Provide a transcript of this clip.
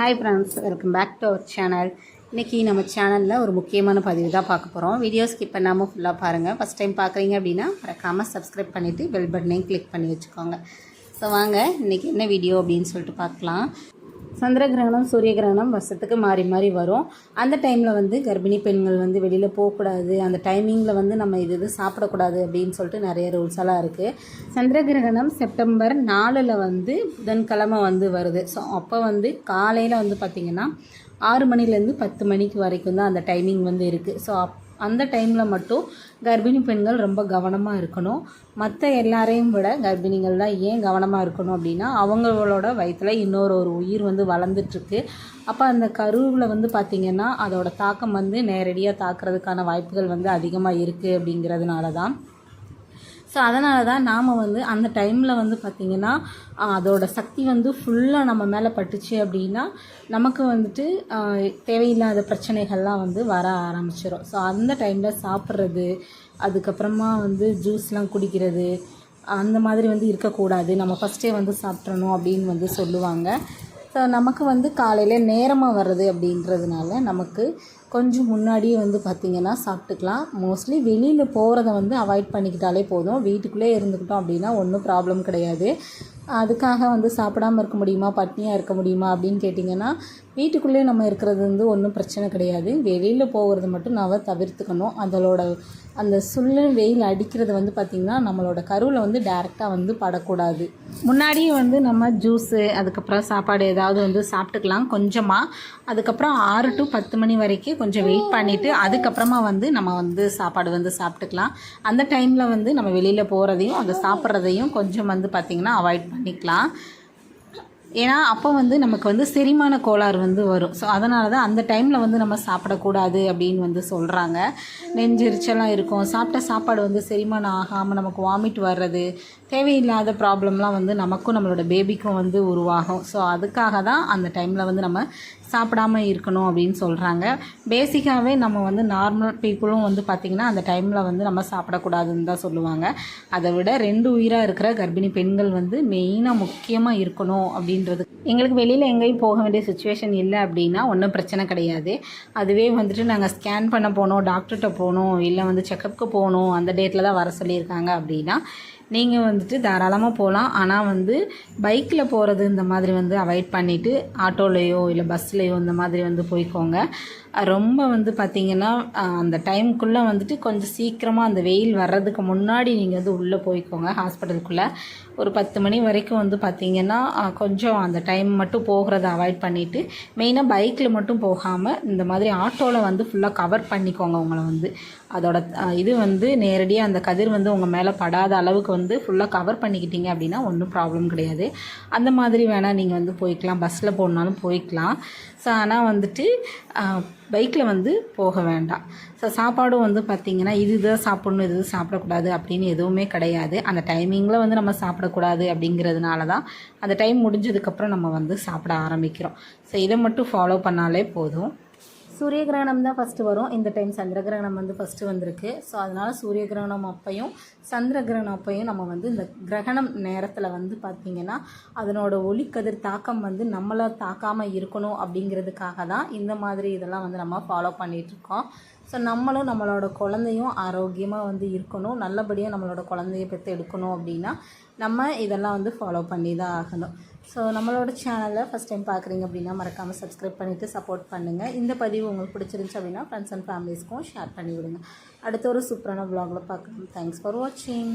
Hi friends welcome back to our channel இன்றைக்கி நம்ம சேனலில் ஒரு முக்கியமான பதிவு தான் பார்க்க போகிறோம் வீடியோ ஸ்கிப் பண்ணாமல் ஃபுல்லாக பாருங்கள் ஃபஸ்ட் டைம் பார்க்குறீங்க அப்படின்னா மறக்காமல் சப்ஸ்கிரைப் பண்ணிவிட்டு பெல் பட்டனையும் கிளிக் பண்ணி வச்சுக்கோங்க. ஸோ வாங்க இன்றைக்கி என்ன வீடியோ அப்படின்னு சொல்லிட்டு பார்க்கலாம். சந்திர கிரகணம் சூரிய கிரகணம் வருஷத்துக்கு மாறி மாறி வரும். அந்த டைமில் வந்து கர்ப்பிணி பெண்கள் வந்து வெளியில் போகக்கூடாது. அந்த டைமிங்கில் வந்து நம்ம இது இது சாப்பிடக்கூடாது அப்படின்னு சொல்லிட்டு நிறைய ரூல்ஸ் எல்லாம் இருக்குது சந்திர கிரகணம் செப்டம்பர் நாலில் வந்து புதன்கிழமை வந்து வருது. ஸோ அப்போ வந்து காலையில் வந்து பார்த்திங்கன்னா ஆறு மணிலேருந்து பத்து மணிக்கு வரைக்கும் தான் அந்த டைமிங் வந்து இருக்குது ஸோ அப் அந்த டைமில் மட்டும் கர்ப்பிணி பெண்கள் ரொம்ப கவனமாக இருக்கணும். மற்ற எல்லாரையும் விட கர்ப்பிணிகள் தான் ஏன் கவனமாக இருக்கணும் அப்படின்னா அவங்களோட வயிற்றில் இன்னொரு ஒரு உயிர் வந்து வளர்ந்துட்டுருக்கு. அப்போ அந்த கருவில் வந்து பார்த்திங்கன்னா அதோடய தாக்கம் வந்து நேரடியாக தாக்குறதுக்கான வாய்ப்புகள் வந்து அதிகமாக இருக்குது அப்படிங்கிறதுனால தான் ஸோ அதனால தான் நாம் வந்து அந்த டைமில் வந்து பார்த்திங்கன்னா அதோடய அதோட சக்தி வந்து ஃபுல்லாக நம்ம மேலே பட்டுச்சு அப்படின்னா நமக்கு வந்துட்டு தேவையில்லாத பிரச்சனைகள்லாம் வந்து வர ஆரம்பிச்சிடும் ஸோ அந்த டைமில் சாப்பிட்றது அதுக்கப்புறமா வந்து ஜூஸ்லாம் குடிக்கிறது அந்த மாதிரி வந்து இருக்கக்கூடாது. நம்ம ஃபஸ்ட்டே வந்து சாப்பிட்றணும் அப்படின்னு வந்து சொல்லுவாங்க. ஸோ நமக்கு வந்து காலையில் நேரமாக வர்றது அப்படின்றதுனால நமக்கு கொஞ்சம் முன்னாடியே வந்து பார்த்திங்கன்னா சாப்பிட்டுக்கலாம். மோஸ்ட்லி வெளியில் போகிறத வந்து அவாய்ட் பண்ணிக்கிட்டாலே போதும். வீட்டுக்குள்ளே இருந்துக்கிட்டோம் அப்படின்னா ஒன்றும் ப்ராப்ளம் கிடையாது. அதுக்காக வந்து சாப்பிடாம இருக்க முடியுமா? பட்னியாக இருக்க முடியுமா? அப்படின்னு கேட்டிங்கன்னா வீட்டுக்குள்ளே நம்ம இருக்கிறது வந்து ஒன்றும் பிரச்சனை கிடையாது. வெளியில் போகிறது மட்டும் நாம் தவிர்த்துக்கணும். அதோட அந்த சுள்ளு வெயில் அடிக்கிறது வந்து பார்த்திங்கன்னா நம்மளோட கருவில் வந்து டேரெக்டாக வந்து படக்கூடாது. முன்னாடியே வந்து நம்ம ஜூஸு அதுக்கப்புறம் சாப்பாடு ஏதாவது வந்து சாப்பிட்டுக்கலாம் கொஞ்சமாக அதுக்கப்புறம் ஆறு டு பத்து மணி வரைக்கும் கொஞ்சம் வெயிட் பண்ணிவிட்டு அதுக்கப்புறமா வந்து நம்ம வந்து சாப்பாடு வந்து சாப்பிட்டுக்கலாம். அந்த டைமில் வந்து நம்ம வெளியில் போகிறதையும் அதை சாப்பிட்றதையும் கொஞ்சம் வந்து பார்த்திங்கன்னா அவாய்ட் பண்ணிக்கலாம். ஏன்னா அப்போ வந்து நமக்கு வந்து செரிமான கோளாறு வந்து வரும். ஸோ அதனால தான் அந்த டைமில் வந்து நம்ம சாப்பிடக்கூடாது அப்படின்னு வந்து சொல்கிறாங்க நெஞ்செரிச்சலாம் இருக்கும். சாப்பிட்ட சாப்பாடு வந்து செரிமானம் ஆகாமல் நமக்கு வாமிட் வர்றது தேவையில்லாத ப்ராப்ளம்லாம் வந்து நமக்கும் நம்மளோட பேபிக்கும் வந்து உருவாகும். ஸோ அதுக்காக தான் அந்த டைமில் வந்து நம்ம சாப்பிடாம இருக்கணும் அப்படின்னு சொல்கிறாங்க பேசிக்காகவே நம்ம வந்து நார்மல் பீப்புளும் வந்து பார்த்திங்கன்னா அந்த டைமில் வந்து நம்ம சாப்பிடக்கூடாதுன்னு தான் சொல்லுவாங்க. அதை விட ரெண்டு உயிராக இருக்கிற கர்ப்பிணி பெண்கள் வந்து மெயினாக முக்கியமாக இருக்கணும் அப்படின்னு அப்படின்றது. எங்களுக்கு வெளியில் எங்கேயும் போக வேண்டிய சுச்சுவேஷன் இல்லை அப்படின்னா ஒன்றும் பிரச்சனை கிடையாது. அதுவே வந்துட்டு நாங்கள் ஸ்கேன் பண்ண போனோம் டாக்டர்கிட்ட போகணும் இல்லை வந்து செக்கப்புக்கு போகணும் அந்த டேட்டில் தான் வர சொல்லியிருக்காங்க அப்படின்னா நீங்கள் வந்துட்டு தாராளமாக போகலாம் ஆனால் வந்து பைக்கில் போகிறது இந்த மாதிரி வந்து அவாய்ட் பண்ணிவிட்டு ஆட்டோலேயோ இல்லை பஸ்லேயோ இந்த மாதிரி வந்து போய்க்கோங்க. ரொம்ப வந்து பார்த்திங்கன்னா அந்த டைமுக்குள்ளே வந்துட்டு கொஞ்சம் சீக்கிரமாக அந்த வெயில் வர்றதுக்கு முன்னாடி நீங்கள் வந்து உள்ளே போய்க்கோங்க. ஹாஸ்பிட்டலுக்குள்ளே ஒரு பத்து மணி வரைக்கும் வந்து பார்த்திங்கன்னா கொஞ்சம் அந்த டைம் மட்டும் போகிறத அவாய்ட் பண்ணிவிட்டு மெயினாக பைக்கில் மட்டும் போகாமல் இந்த மாதிரி ஆட்டோவில் வந்து ஃபுல்லாக கவர் பண்ணிக்கோங்க உங்களை வந்து. அதோட இது வந்து நேரடியாக அந்த கதிர் வந்து உங்கள் மேலே படாத அளவுக்கு வந்து வந்து ஃபுல்லாக கவர் பண்ணிக்கிட்டீங்க அப்படின்னா ஒன்றும் ப்ராப்ளம் கிடையாது. அந்த மாதிரி வேணால் நீங்கள் வந்து போய்க்கலாம். பஸ்ஸில் போகணுனாலும் போய்க்கலாம். ஸோ ஆனால் வந்துட்டு பைக்கில் வந்து போக வேண்டாம். ஸோ சாப்பாடும் வந்து பார்த்திங்கன்னா இது இதை சாப்பிட்ணும் இது இது சாப்பிடக்கூடாது அப்படின்னு எதுவுமே கிடையாது. அந்த டைமிங்கில் வந்து நம்ம சாப்பிடக்கூடாது அப்படிங்கிறதுனால தான் அந்த டைம் முடிஞ்சதுக்கப்புறம் நம்ம வந்து சாப்பிட ஆரம்பிக்கிறோம். ஸோ இதை மட்டும் ஃபாலோ பண்ணாலே போதும். சூரிய கிரகணம் தான் ஃபஸ்ட்டு வரும். இந்த டைம் சந்திர கிரகணம் வந்து ஃபஸ்ட்டு வந்திருக்கு. ஸோ அதனால் சூரிய கிரகணம் அப்பையும் சந்திர கிரகணம் அப்பையும் நம்ம வந்து இந்த கிரகணம் நேரத்தில் வந்து பார்த்திங்கன்னா அதனோட ஒளிக்கதிர் தாக்கம் வந்து நம்மளை தாக்காமல் இருக்கணும் அப்படிங்கிறதுக்காக தான் இந்த மாதிரி இதெல்லாம் வந்து நம்ம ஃபாலோ பண்ணிகிட்ருக்கோம் ஸோ நம்மளும் நம்மளோட குழந்தையும் ஆரோக்கியமாக வந்து இருக்கணும். நல்லபடியாக நம்மளோட குழந்தைய பெற்று எடுக்கணும் அப்படின்னா நம்ம இதெல்லாம் வந்து ஃபாலோ பண்ணி தான் ஆகணும். ஸோ நம்மளோட சேனலை ஃபஸ்ட் டைம் பார்க்குறீங்க அப்படின்னா மறக்காமல் சப்ஸ்கிரைப் பண்ணிவிட்டு சப்போர்ட் பண்ணுங்கள் இந்த பதிவு உங்களுக்கு பிடிச்சிருந்துச்சு அப்படின்னா ஃப்ரெண்ட்ஸ் அண்ட் ஃபேமிலிஸ்க்கும் ஷேர் பண்ணி விடுங்க அடுத்த ஒரு சூப்பரான vlogல பார்க்கலாம். தேங்க்ஸ் ஃபார் வாட்சிங்